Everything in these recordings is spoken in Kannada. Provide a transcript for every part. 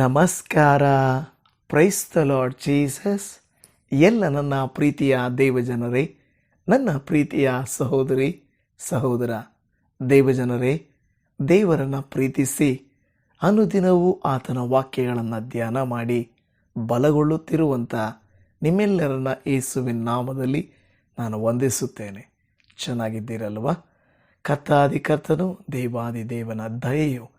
ನಮಸ್ಕಾರ. ಪ್ರೈಸ್ ದ ಲಾರ್ಡ್ ಜೀಸಸ್ ಎಲ್ಲ ನನ್ನ ಪ್ರೀತಿಯ ದೇವಜನರೇ, ನನ್ನ ಪ್ರೀತಿಯ ಸಹೋದರಿ, ಸಹೋದರ. ದೇವಜನರೇ, ದೇವರನ್ನು ಪ್ರೀತಿಸಿ ಅನುದಿನವೂ ಆತನ ವಾಕ್ಯಗಳನ್ನು ಧ್ಯಾನ ಮಾಡಿ ಬಲಗೊಳ್ಳುತ್ತಿರುವಂಥ ನಿಮ್ಮೆಲ್ಲರನ್ನ ಯೇಸುವಿನ ನಾಮದಲ್ಲಿ ನಾನು ವಂದಿಸುತ್ತೇನೆ. ಚೆನ್ನಾಗಿದ್ದೀರಲ್ವ? ಕರ್ತಾದಿ ಕರ್ತನು ದೇವಾದಿ ದೇವನ ದಯೆಯು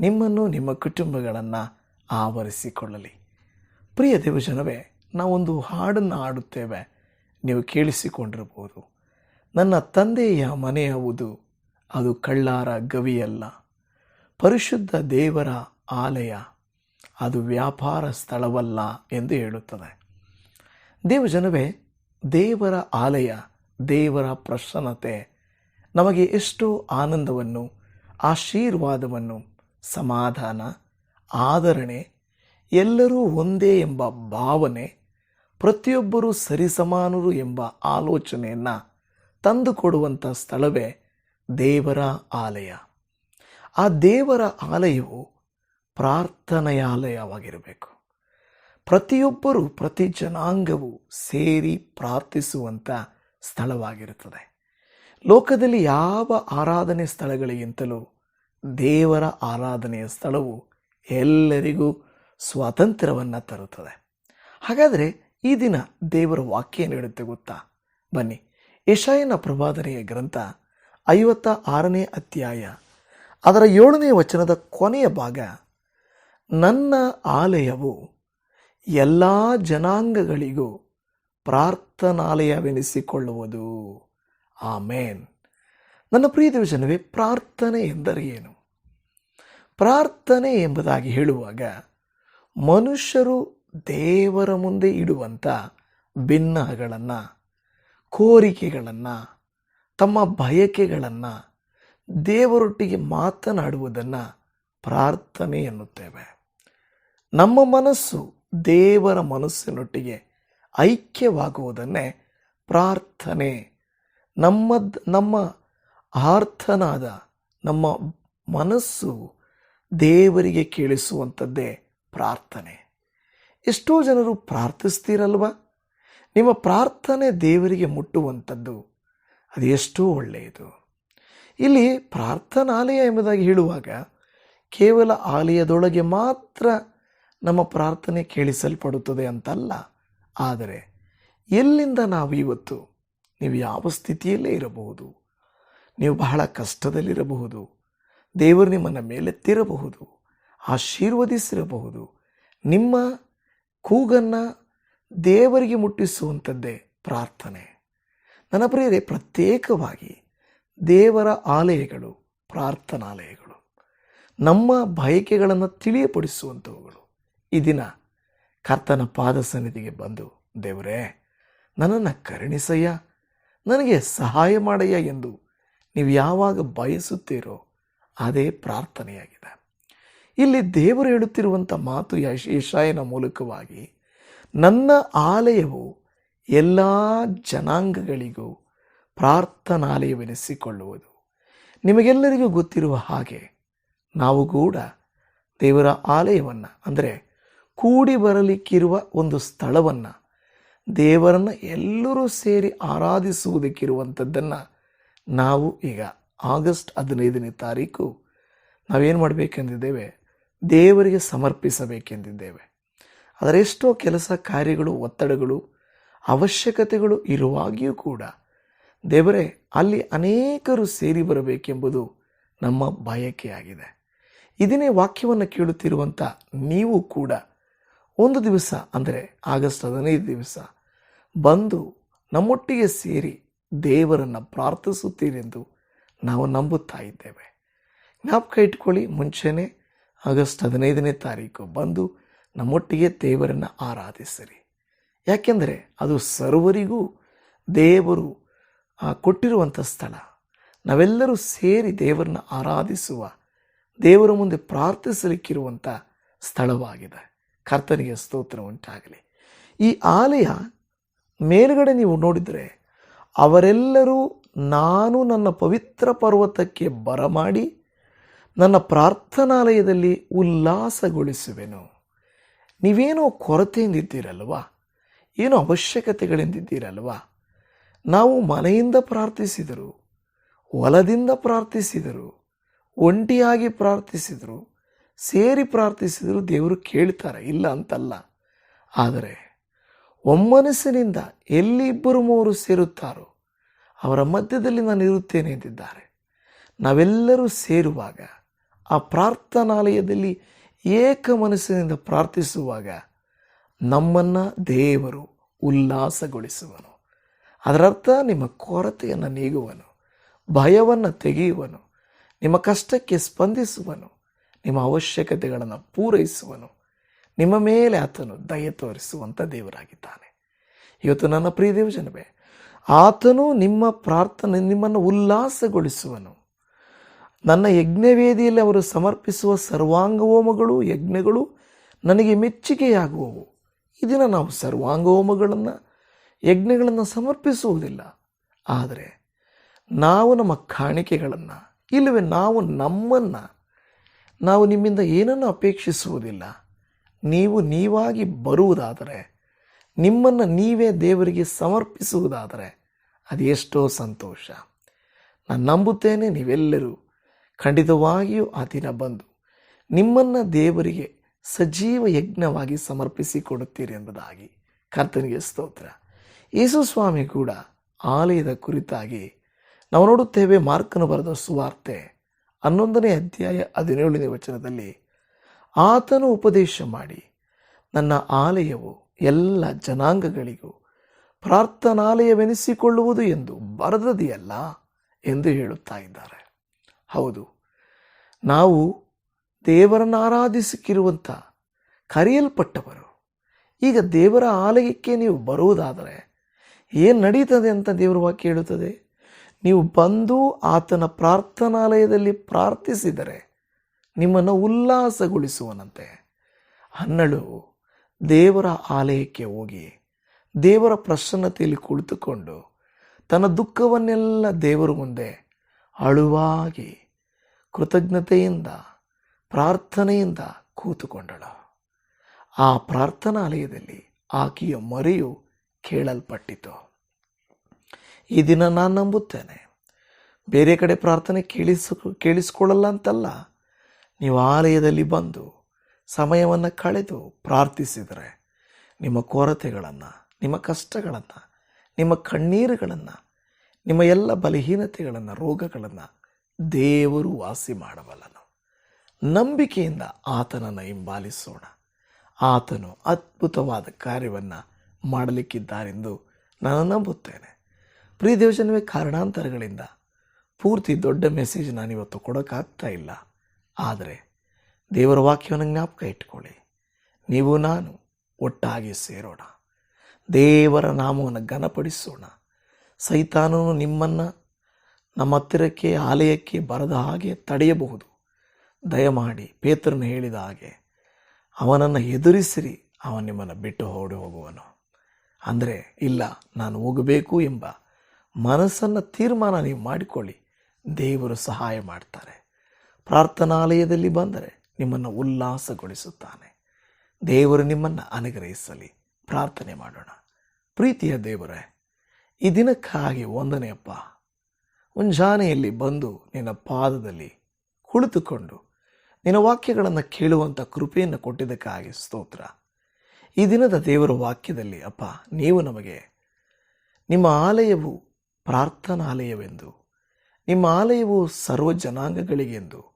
ನಿಮ್ಮನ್ನು ನಿಮ್ಮ ಕುಟುಂಬಗಳನ್ನು ಆವರಿಸಿಕೊಳ್ಳಲಿ. ಪ್ರಿಯ ದೇವಜನವೇ, ನಾವೊಂದು ಹಾಡನ್ನು ಹಾಡುತ್ತೇವೆ. ನೀವು ಕೇಳಿಸಿಕೊಂಡಿರಬಹುದು. ನನ್ನ ತಂದೆಯ ಮನೆಯುವುದು ಅದು ಕಳ್ಳಾರ ಗವಿಯಲ್ಲ. ಪರಿಶುದ್ಧ ದೇವರ ಆಲಯ, ಅದು ವ್ಯಾಪಾರ ಸ್ಥಳವಲ್ಲ ಎಂದು ಹೇಳುತ್ತದೆ. ದೇವಜನವೇ, ದೇವರ ಆಲಯ, ದೇವರ ಪ್ರಸನ್ನತೆ, ನಮಗೆ ಎಷ್ಟೋ ಆನಂದವನ್ನು, ಆಶೀರ್ವಾದವನ್ನು, ಸಮಾಧಾನ ಆದರಣೆ, ಎಲ್ಲರೂ ಒಂದೇ ಎಂಬ ಭಾವನೆ, ಪ್ರತಿಯೊಬ್ಬರೂ ಸರಿಸಮಾನರು ಎಂಬ ಆಲೋಚನೆಯನ್ನು ತಂದುಕೊಡುವಂಥ ಸ್ಥಳವೇ ದೇವರ ಆಲಯ. ಆ ದೇವರ ಆಲಯವು ಪ್ರಾರ್ಥನೆಯಾಲಯವಾಗಿರಬೇಕು. ಪ್ರತಿಯೊಬ್ಬರು, ಪ್ರತಿ ಜನಾಂಗವು ಸೇರಿ ಪ್ರಾರ್ಥಿಸುವಂಥ ಸ್ಥಳವಾಗಿರುತ್ತದೆ. ಲೋಕದಲ್ಲಿ ಯಾವ ಆರಾಧನೆ ಸ್ಥಳಗಳಿಗಿಂತಲೂ ದೇವರ ಆರಾಧನೆಯ ಸ್ಥಳವು ಎಲ್ಲರಿಗೂ ಸ್ವಾತಂತ್ರ್ಯವನ್ನು ತರುತ್ತದೆ. ಹಾಗಾದರೆ ಈ ದಿನ ದೇವರ ವಾಕ್ಯ ನೀಡುತ್ತೆ ಗೊತ್ತಾ? ಬನ್ನಿ. ಯಶಾಯನ ಪ್ರಭಾದನೆಯ ಗ್ರಂಥ ಐವತ್ತ ಆರನೇ ಅಧ್ಯಾಯ ಅದರ ಏಳನೇ ವಚನದ ಕೊನೆಯ ಭಾಗ, ನನ್ನ ಆಲಯವು ಎಲ್ಲ ಜನಾಂಗಗಳಿಗೂ ಪ್ರಾರ್ಥನಾಲಯವೆನಿಸಿಕೊಳ್ಳುವುದು. ಆಮೇನ್. ನನ್ನ ಪ್ರಿಯ ಜನವೇ ಪ್ರಾರ್ಥನೆ ಎಂದರೆ ಏನು? ಪ್ರಾರ್ಥನೆ ಎಂಬುದಾಗಿ ಹೇಳುವಾಗ ಮನುಷ್ಯರು ದೇವರ ಮುಂದೆ ಇಡುವಂಥ ಭಿನ್ನಗಳನ್ನು, ಕೋರಿಕೆಗಳನ್ನು, ತಮ್ಮ ಬಯಕೆಗಳನ್ನು, ದೇವರೊಟ್ಟಿಗೆ ಮಾತನಾಡುವುದನ್ನು ಪ್ರಾರ್ಥನೆ ಎನ್ನುತ್ತೇವೆ. ನಮ್ಮ ಮನಸ್ಸು ದೇವರ ಮನಸ್ಸಿನೊಟ್ಟಿಗೆ ಐಕ್ಯವಾಗುವುದನ್ನೇ ಪ್ರಾರ್ಥನೆ, ನಮ್ಮ ನಮ್ಮ ಆರ್ಥನಾದ ನಮ್ಮ ಮನಸ್ಸು ದೇವರಿಗೆ ಕೇಳಿಸುವಂಥದ್ದೇ ಪ್ರಾರ್ಥನೆ. ಎಷ್ಟೋ ಜನರು ಪ್ರಾರ್ಥಿಸ್ತೀರಲ್ವ? ನಿಮ್ಮ ಪ್ರಾರ್ಥನೆ ದೇವರಿಗೆ ಮುಟ್ಟುವಂಥದ್ದು, ಅದು ಎಷ್ಟೋ ಒಳ್ಳೆಯದು. ಇಲ್ಲಿ ಪ್ರಾರ್ಥನಾಲಯ ಎಂಬುದಾಗಿ ಹೇಳುವಾಗ ಕೇವಲ ಆಲಯದೊಳಗೆ ಮಾತ್ರ ನಮ್ಮ ಪ್ರಾರ್ಥನೆ ಕೇಳಿಸಲ್ಪಡುತ್ತದೆ ಅಂತಲ್ಲ. ಆದರೆ ಎಲ್ಲಿಂದ ನಾವು ಇವತ್ತು? ನೀವು ಯಾವ ಸ್ಥಿತಿಯಲ್ಲೇ ಇರಬಹುದು. ನೀವು ಬಹಳ ಕಷ್ಟದಲ್ಲಿರಬಹುದು. ದೇವರು ನಿಮ್ಮನ್ನು ಮೇಲೆತ್ತಿರಬಹುದು ಆಶೀರ್ವದಿಸಿರಬಹುದು. ನಿಮ್ಮ ಕೂಗನ್ನು ದೇವರಿಗೆ ಮುಟ್ಟಿಸುವಂಥದ್ದೇ ಪ್ರಾರ್ಥನೆ. ನನ್ನ ಪ್ರಿಯರೇ, ಪ್ರತ್ಯೇಕವಾಗಿ ದೇವರ ಆಲಯಗಳು, ಪ್ರಾರ್ಥನಾಲಯಗಳು, ನಮ್ಮ ಬಯಕೆಗಳನ್ನು ತಿಳಿಯಪಡಿಸುವಂಥವುಗಳು. ಈ ದಿನ ಕರ್ತನ ಪಾದ ಸನ್ನಿಧಿಗೆ ಬಂದು, ದೇವರೇ, ನನ್ನನ್ನು ಕರುಣಿಸಯ್ಯ, ನನಗೆ ಸಹಾಯ ಮಾಡಯ್ಯ ಎಂದು ನೀವು ಯಾವಾಗ ಬಯಸುತ್ತೀರೋ ಅದೇ ಪ್ರಾರ್ಥನೆಯಾಗಿದೆ. ಇಲ್ಲಿ ದೇವರು ಹೇಳುತ್ತಿರುವಂಥ ಮಾತು ಯಶ, ಯಶಾಯನ ಮೂಲಕವಾಗಿ, ನನ್ನ ಆಲಯವು ಎಲ್ಲ ಜನಾಂಗಗಳಿಗೂ ಪ್ರಾರ್ಥನಾಲಯವೆನಿಸಿಕೊಳ್ಳುವುದು. ನಿಮಗೆಲ್ಲರಿಗೂ ಗೊತ್ತಿರುವ ಹಾಗೆ, ನಾವು ಕೂಡ ದೇವರ ಆಲಯವನ್ನು, ಅಂದರೆ ಕೂಡಿ ಬರಲಿಕ್ಕಿರುವ ಒಂದು ಸ್ಥಳವನ್ನು, ದೇವರನ್ನು ಎಲ್ಲರೂ ಸೇರಿ ಆರಾಧಿಸುವುದಕ್ಕಿರುವಂಥದ್ದನ್ನು ನಾವು ಈಗ ಆಗಸ್ಟ್ ಹದಿನೈದನೇ ತಾರೀಕು ನಾವೇನು ಮಾಡಬೇಕೆಂದಿದ್ದೇವೆ? ದೇವರಿಗೆ ಸಮರ್ಪಿಸಬೇಕೆಂದಿದ್ದೇವೆ. ಅದರೆಷ್ಟೋ ಕೆಲಸ ಕಾರ್ಯಗಳು, ಒತ್ತಡಗಳು, ಅವಶ್ಯಕತೆಗಳು ಇರುವಾಗಿಯೂ ಕೂಡ ದೇವರೇ, ಅಲ್ಲಿ ಅನೇಕರು ಸೇರಿ ಬರಬೇಕೆಂಬುದು ನಮ್ಮ ಬಯಕೆಯಾಗಿದೆ ಇದನ್ನೇ ವಾಕ್ಯವನ್ನು ಕೇಳುತ್ತಿರುವಂಥ ನೀವು ಕೂಡ ಒಂದು ದಿವಸ, ಅಂದರೆ ಆಗಸ್ಟ್ ಹದಿನೈದು ದಿವಸ, ಬಂದು ನಮ್ಮೊಟ್ಟಿಗೆ ಸೇರಿ ದೇವರನ್ನು ಪ್ರಾರ್ಥಿಸುತ್ತೀರೆಂದು ನಾವು ನಂಬುತ್ತಾ ಇದ್ದೇವೆ. ಜ್ಞಾಪಕ ಇಟ್ಕೊಳ್ಳಿ ಮುಂಚೆನೇ ಆಗಸ್ಟ್ ಹದಿನೈದನೇ ತಾರೀಕು ಬಂದು ನಮ್ಮೊಟ್ಟಿಗೆ ದೇವರನ್ನು ಆರಾಧಿಸಿರಿ. ಯಾಕೆಂದರೆ ಅದು ಸರ್ವರಿಗೂ ದೇವರು ಕೊಟ್ಟಿರುವಂಥ ಸ್ಥಳ. ನಾವೆಲ್ಲರೂ ಸೇರಿ ದೇವರನ್ನು ಆರಾಧಿಸುವ, ದೇವರ ಮುಂದೆ ಪ್ರಾರ್ಥಿಸಲಿಕ್ಕಿರುವಂಥ ಸ್ಥಳವಾಗಿದೆ. ಕರ್ತನಿಗೆ ಸ್ತೋತ್ರ ಉಂಟಾಗಲಿ. ಈ ಆಲಯ ಮೇಲುಗಡೆ ನೀವು ನೋಡಿದರೆ ಅವರೆಲ್ಲರೂ ನಾನು ನನ್ನ ಪವಿತ್ರ ಪರ್ವತಕ್ಕೆ ಬರಮಾಡಿ ನನ್ನ ಪ್ರಾರ್ಥನಾಲಯದಲ್ಲಿ ಉಲ್ಲಾಸಗೊಳಿಸುವೆನು. ನೀವೇನೋ ಕೊರತೆಯಿಂದಿದ್ದೀರಲ್ವಾ? ಏನೋ ಅವಶ್ಯಕತೆಗಳಿಂದಿದ್ದೀರಲ್ವಾ? ನಾವು ಮನೆಯಿಂದ ಪ್ರಾರ್ಥಿಸಿದರು, ಹೊಲದಿಂದ ಪ್ರಾರ್ಥಿಸಿದರು, ಒಂಟಿಯಾಗಿ ಪ್ರಾರ್ಥಿಸಿದರು, ಸೇರಿ ಪ್ರಾರ್ಥಿಸಿದರು ದೇವರು ಕೇಳ್ತಾರೆ, ಇಲ್ಲ ಅಂತಲ್ಲ. ಆದರೆ ಒಮ್ಮನಸ್ಸಿನಿಂದ ಎಲ್ಲಿ ಇಬ್ಬರು ಮೂವರು ಸೇರುತ್ತಾರೋ ಅವರ ಮಧ್ಯದಲ್ಲಿ ನಾನು ಇರುತ್ತೇನೆ ಎಂದಿದ್ದಾರೆ. ನಾವೆಲ್ಲರೂ ಸೇರುವಾಗ, ಆ ಪ್ರಾರ್ಥನಾಲಯದಲ್ಲಿ ಏಕ ಮನಸ್ಸಿನಿಂದ ಪ್ರಾರ್ಥಿಸುವಾಗ ನಮ್ಮನ್ನು ದೇವರು ಉಲ್ಲಾಸಗೊಳಿಸುವನು. ಅದರರ್ಥ ನಿಮ್ಮ ಕೊರತೆಯನ್ನು ನೀಗುವನು, ಭಯವನ್ನು ತೆಗೆಯುವನು, ನಿಮ್ಮ ಕಷ್ಟಕ್ಕೆ ಸ್ಪಂದಿಸುವನು, ನಿಮ್ಮ ಅವಶ್ಯಕತೆಗಳನ್ನು ಪೂರೈಸುವನು. ನಿಮ್ಮ ಮೇಲೆ ಆತನು ದಯ ತೋರಿಸುವಂಥ ದೇವರಾಗಿದ್ದಾನೆ. ಇವತ್ತು ನನ್ನ ಪ್ರಿಯ ದೇವಜನವೇ ಆತನು ನಿಮ್ಮ ಪ್ರಾರ್ಥನೆ ನಿಮ್ಮನ್ನು ಉಲ್ಲಾಸಗೊಳಿಸುವನು. ನನ್ನ ಯಜ್ಞವೇದಿಯಲ್ಲಿ ಅವರು ಸಮರ್ಪಿಸುವ ಸರ್ವಾಂಗಹೋಮಗಳು, ಯಜ್ಞಗಳು ನನಗೆ ಮೆಚ್ಚುಗೆಯಾಗುವವು. ಈ ದಿನ ನಾವು ಸರ್ವಾಂಗಹೋಮಗಳನ್ನು, ಯಜ್ಞಗಳನ್ನು ಸಮರ್ಪಿಸುವುದಿಲ್ಲ. ಆದರೆ ನಾವು ನಮ್ಮ ಕಾಣಿಕೆಗಳನ್ನು, ಇಲ್ಲವೇ ನಾವು ನಮ್ಮನ್ನು, ನಾವು ನಿಮ್ಮಿಂದ ಏನನ್ನು ಅಪೇಕ್ಷಿಸುವುದಿಲ್ಲ. ನೀವು ನೀವಾಗಿ ಬರುವುದಾದರೆ ನಿಮ್ಮನ್ನು ನೀವೇ ದೇವರಿಗೆ ಸಮರ್ಪಿಸುವುದಾದರೆ ಅದೆಷ್ಟೋ ಸಂತೋಷ. ನಾನು ನಂಬುತ್ತೇನೆ, ನೀವೆಲ್ಲರೂ ಖಂಡಿತವಾಗಿಯೂ ಆ ದಿನ ಬಂದು ನಿಮ್ಮನ್ನು ದೇವರಿಗೆ ಸಜೀವ ಯಜ್ಞವಾಗಿ ಸಮರ್ಪಿಸಿಕೊಡುತ್ತೀರಿ ಎಂಬುದಾಗಿ ಕರ್ತನಿಗೆ ಸ್ತೋತ್ರ. ಯೇಸು ಸ್ವಾಮಿ ಕೂಡ ಆಲಯದ ಕುರಿತಾಗಿ ನಾವು ನೋಡುತ್ತೇವೆ, ಮಾರ್ಕನು ಬರೆದ ಸುವಾರ್ತೆ ಹನ್ನೊಂದನೇ ಅಧ್ಯಾಯ ಹದಿನೇಳನೇ ವಚನದಲ್ಲಿ, ಆತನು ಉಪದೇಶ ಮಾಡಿ, ನನ್ನ ಆಲಯವು ಎಲ್ಲ ಜನಾಂಗಗಳಿಗೂ ಪ್ರಾರ್ಥನಾಲಯವೆನಿಸಿಕೊಳ್ಳುವುದು ಎಂದು ಬರೆದದೆಯಲ್ಲ ಎಂದು ಹೇಳುತ್ತಾ ಇದ್ದಾರೆ. ಹೌದು, ನಾವು ದೇವರನ್ನು ಆರಾಧಿಸಿಕ್ಕಿರುವಂಥ ಕರೆಯಲ್ಪಟ್ಟವರು, ಈಗ ದೇವರ ಆಲಯಕ್ಕೆ ನೀವು ಬರುವುದಾದರೆ ಏನು ನಡೀತದೆ ಅಂತ ದೇವರ ವಾಕ್ಯ ಹೇಳುತ್ತದೆ? ನೀವು ಬಂದು ಆತನ ಪ್ರಾರ್ಥನಾಲಯದಲ್ಲಿ ಪ್ರಾರ್ಥಿಸಿದರೆ ನಿಮ್ಮನ್ನು ಉಲ್ಲಾಸಗೊಳಿಸುವನಂತೆ. ಹನ್ನಳು ದೇವರ ಆಲಯಕ್ಕೆ ಹೋಗಿ ದೇವರ ಪ್ರಸನ್ನತೆಯಲ್ಲಿ ಕುಳಿತುಕೊಂಡು ತನ್ನ ದುಃಖವನ್ನೆಲ್ಲ ದೇವರ ಮುಂದೆ ಅಳುವಾಗಿ ಕೃತಜ್ಞತೆಯಿಂದ, ಪ್ರಾರ್ಥನೆಯಿಂದ ಕೂತುಕೊಂಡಳು. ಆ ಪ್ರಾರ್ಥನಾಲಯದಲ್ಲಿ ಆಕೆಯ ಮರೆಯು ಕೇಳಲ್ಪಟ್ಟಿತು. ಈ ದಿನ ನಾನು ನಂಬುತ್ತೇನೆ. ಬೇರೆ ಕಡೆ ಪ್ರಾರ್ಥನೆ ಕೇಳಿಸ, ಕೇಳಿಸ್ಕೊಳ್ಳಲ್ಲ ಅಂತಲ್ಲ. ನೀವು ಆಲಯದಲ್ಲಿ ಬಂದು ಸಮಯವನ್ನು ಕಳೆದು ಪ್ರಾರ್ಥಿಸಿದರೆ ನಿಮ್ಮ ಕೊರತೆಗಳನ್ನು, ನಿಮ್ಮ ಕಷ್ಟಗಳನ್ನು, ನಿಮ್ಮ ಕಣ್ಣೀರುಗಳನ್ನು, ನಿಮ್ಮ ಎಲ್ಲ ಬಲಹೀನತೆಗಳನ್ನು, ರೋಗಗಳನ್ನು ದೇವರು ವಾಸಿ ಮಾಡಬಲ್ಲನು ನಂಬಿಕೆಯಿಂದ ಆತನನ್ನು ಹಿಂಬಾಲಿಸೋಣ. ಆತನು ಅದ್ಭುತವಾದ ಕಾರ್ಯವನ್ನು ಮಾಡಲಿಕ್ಕಿದ್ದಾರೆಂದು ನಾನು ನಂಬುತ್ತೇನೆ. ಪ್ರಿಯ ದೇವಜನವೇ, ಕಾರಣಾಂತರಗಳಿಂದ ಪೂರ್ತಿ ದೊಡ್ಡ ಮೆಸೇಜ್ ನಾನಿವತ್ತು ಕೊಡೋಕ್ಕಾಗ್ತಾ ಇಲ್ಲ. ಆದರೆ ದೇವರ ವಾಕ್ಯವನ್ನು ಜ್ಞಾಪಕ ಇಟ್ಕೊಳ್ಳಿ. ನೀವು ನಾನು ಒಟ್ಟಾಗಿ ಸೇರೋಣ. ದೇವರ ನಾಮವನ್ನು ಘನಪಡಿಸೋಣ. ಸೈತಾನು ನಿಮ್ಮನ್ನು ನಮ್ಮ ಹತ್ತಿರಕ್ಕೆ, ಆಲಯಕ್ಕೆ ಬರದ ಹಾಗೆ ತಡೆಯಬಹುದು. ದಯಮಾಡಿ ಪೇತ್ರನು ಹೇಳಿದ ಹಾಗೆ, ಅವನನ್ನು ಎದುರಿಸಿರಿ ಅವನು ನಿಮ್ಮನ್ನು ಬಿಟ್ಟು ಓಡಿ ಹೋಗುವನು. ಅಂದರೆ, ಇಲ್ಲ, ನಾನು ಹೋಗಬೇಕು ಎಂಬ ಮನಸ್ಸನ್ನು ತೀರ್ಮಾನ ನೀವು ಮಾಡಿಕೊಳ್ಳಿ. ದೇವರು ಸಹಾಯ ಮಾಡ್ತಾರೆ. ಪ್ರಾರ್ಥನಾಲಯದಲ್ಲಿ ಬಂದರೆ ನಿಮ್ಮನ್ನು ಉಲ್ಲಾಸಗೊಳಿಸುತ್ತಾನೆ. ದೇವರು ನಿಮ್ಮನ್ನು ಅನುಗ್ರಹಿಸಲಿ. ಪ್ರಾರ್ಥನೆ ಮಾಡೋಣ. ಪ್ರೀತಿಯ ದೇವರೇ, ಈ ದಿನಕ್ಕಾಗಿ ಒಂದನೆಯಪ್ಪ ಮುಂಜಾನೆಯಲ್ಲಿ ಬಂದು ನಿನ್ನ ಪಾದದಲ್ಲಿ ಕುಳಿತುಕೊಂಡು ನಿನ್ನ ವಾಕ್ಯಗಳನ್ನು ಕೇಳುವಂಥ ಕೃಪೆಯನ್ನು ಕೊಟ್ಟಿದ್ದಕ್ಕಾಗಿ ಸ್ತೋತ್ರ. ಈ ದಿನದ ದೇವರ ವಾಕ್ಯದಲ್ಲಿ ಅಪ್ಪ, ನೀವು ನಮಗೆ ನಿಮ್ಮ ಆಲಯವು ಪ್ರಾರ್ಥನಾಲಯವೆಂದು, ನಿಮ್ಮ ಆಲಯವು ಸರ್ವ ಜನಾಂಗಗಳಿಗೆಂದು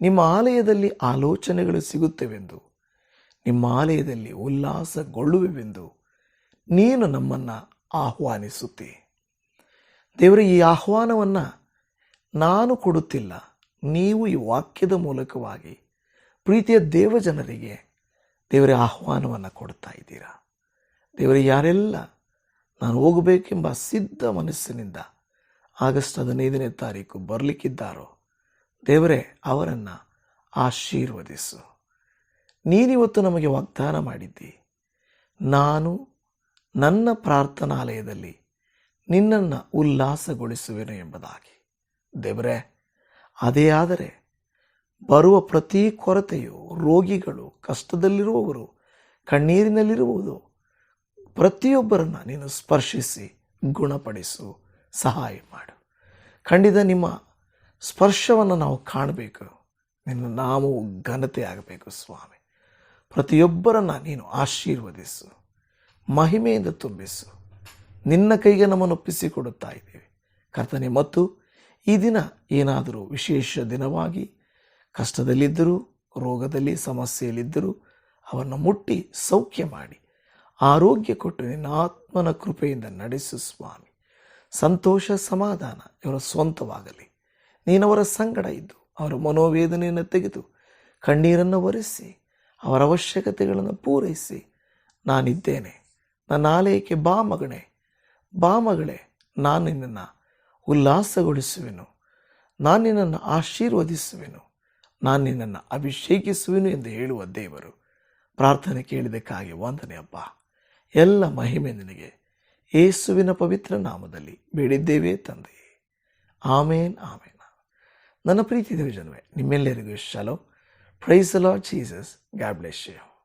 ನಿಮ್ಮ ಆಲಯದಲ್ಲಿ ಆಲೋಚನೆಗಳು ಸಿಗುತ್ತವೆಂದು, ನಿಮ್ಮ ಆಲಯದಲ್ಲಿ ಉಲ್ಲಾಸಗೊಳ್ಳುವೆವೆಂದು ನೀನು ನಮ್ಮನ್ನು ಆಹ್ವಾನಿಸುತ್ತಿ. ದೇವರ, ಈ ಆಹ್ವಾನವನ್ನು ನಾನು ಕೊಡುತ್ತಿಲ್ಲ. ನೀವು ಈ ವಾಕ್ಯದ ಮೂಲಕವಾಗಿ ಪ್ರೀತಿಯ ದೇವಜನರಿಗೆ ದೇವರ ಆಹ್ವಾನವನ್ನು ಕೊಡ್ತಾ ಇದ್ದೀರಾ? ದೇವರ, ಯಾರೆಲ್ಲ ನಾನು ಹೋಗಬೇಕೆಂಬ ಸಿದ್ಧ ಮನಸ್ಸಿನಿಂದ ಆಗಸ್ಟ್ ಹದಿನೈದನೇ ತಾರೀಕು ಬರಲಿಕ್ಕಿದ್ದಾರೋ ದೇವರೇ, ಅವರನ್ನು ಆಶೀರ್ವದಿಸು. ನೀನಿವತ್ತು ನಮಗೆ ವಾಗ್ದಾನ ಮಾಡಿದ್ದಿ. ನಾನು ನನ್ನ ಪ್ರಾರ್ಥನಾಲಯದಲ್ಲಿ ನಿನ್ನನ್ನು ಉಲ್ಲಾಸಗೊಳಿಸುವೆನು ಎಂಬುದಾಗಿ. ದೇವರೇ, ಅದೇ ಆದರೆ ಬರುವ ಪ್ರತಿ ಕೊರತೆಯು, ರೋಗಿಗಳು, ಕಷ್ಟದಲ್ಲಿರುವವರು, ಕಣ್ಣೀರಿನಲ್ಲಿರುವುದು, ಪ್ರತಿಯೊಬ್ಬರನ್ನು ನೀನು ಸ್ಪರ್ಶಿಸಿ, ಗುಣಪಡಿಸು, ಸಹಾಯ ಮಾಡು. ಖಂಡಿತ ನಿಮ್ಮ ಸ್ಪರ್ಶವನ್ನು ನಾವು ಕಾಣಬೇಕು. ನಿನ್ನ ನಾಮವು ಘನತೆ ಆಗಬೇಕು ಸ್ವಾಮಿ. ಪ್ರತಿಯೊಬ್ಬರನ್ನು ನೀನು ಆಶೀರ್ವದಿಸು. ಮಹಿಮೆಯಿಂದ ತುಂಬಿಸು. ನಿನ್ನ ಕೈಗೆ ನಮ್ಮನ್ನು ಒಪ್ಪಿಸಿಕೊಡುತ್ತಾ ಇದ್ದೇವೆ. ಕರ್ತನೆ, ಮತ್ತು ಈ ದಿನ ಏನಾದರೂ ವಿಶೇಷ ದಿನವಾಗಿ ಕಷ್ಟದಲ್ಲಿದ್ದರೂ, ರೋಗದಲ್ಲಿ, ಸಮಸ್ಯೆಯಲ್ಲಿದ್ದರೂ ಅವನ್ನು ಮುಟ್ಟಿ ಸೌಖ್ಯ ಮಾಡಿ, ಆರೋಗ್ಯ ಕೊಟ್ಟು ನಿನ್ನ ಆತ್ಮನ ಕೃಪೆಯಿಂದ ನಡೆಸು ಸ್ವಾಮಿ. ಸಂತೋಷ, ಸಮಾಧಾನ ಇವರ ಸ್ವಂತವಾಗಲಿ. ನೀನವರ ಸಂಗಡ ಇದ್ದು, ಅವರ ಮನೋವೇದನೆಯನ್ನು ತೆಗೆದು ಕಣ್ಣೀರನ್ನು ಒರೆಸಿ, ಅವರ ಅವಶ್ಯಕತೆಗಳನ್ನು ಪೂರೈಸಿ, ನಾನಿದ್ದೇನೆ. ನನ್ನ ಆಲಯಕ್ಕೆ ಬಾ ಮಗಣೆ ಬಾ ಮಗಳೇ, ನಾನು ನಿನ್ನನ್ನು ಉಲ್ಲಾಸಗೊಳಿಸುವೆನು. ನಾನು ನಿನ್ನನ್ನು ಆಶೀರ್ವದಿಸುವೆನು. ನಾನು ನಿನ್ನನ್ನು ಅಭಿಷೇಕಿಸುವೆನು ಎಂದು ಹೇಳುವ ದೇವರು. ಪ್ರಾರ್ಥನೆ ಕೇಳಿದಕ್ಕಾಗಿ ವಂದನೆ ಅಪ್ಪ ಎಲ್ಲ ಮಹಿಮೆ ನಿನಗೆ. ಏಸುವಿನ ಪವಿತ್ರ ನಾಮದಲ್ಲಿ ಬೇಡಿದ್ದೇವೆ ತಂದೆ ಆಮೇನ್ ಆಮೇನ್. ನನ್ನ ಪ್ರೀತಿ ದೇವಜನವೇ ನಿಮ್ಮೆಲ್ಲರಿಗೂ ಶಲೋ. Praise Lord Jesus God bless you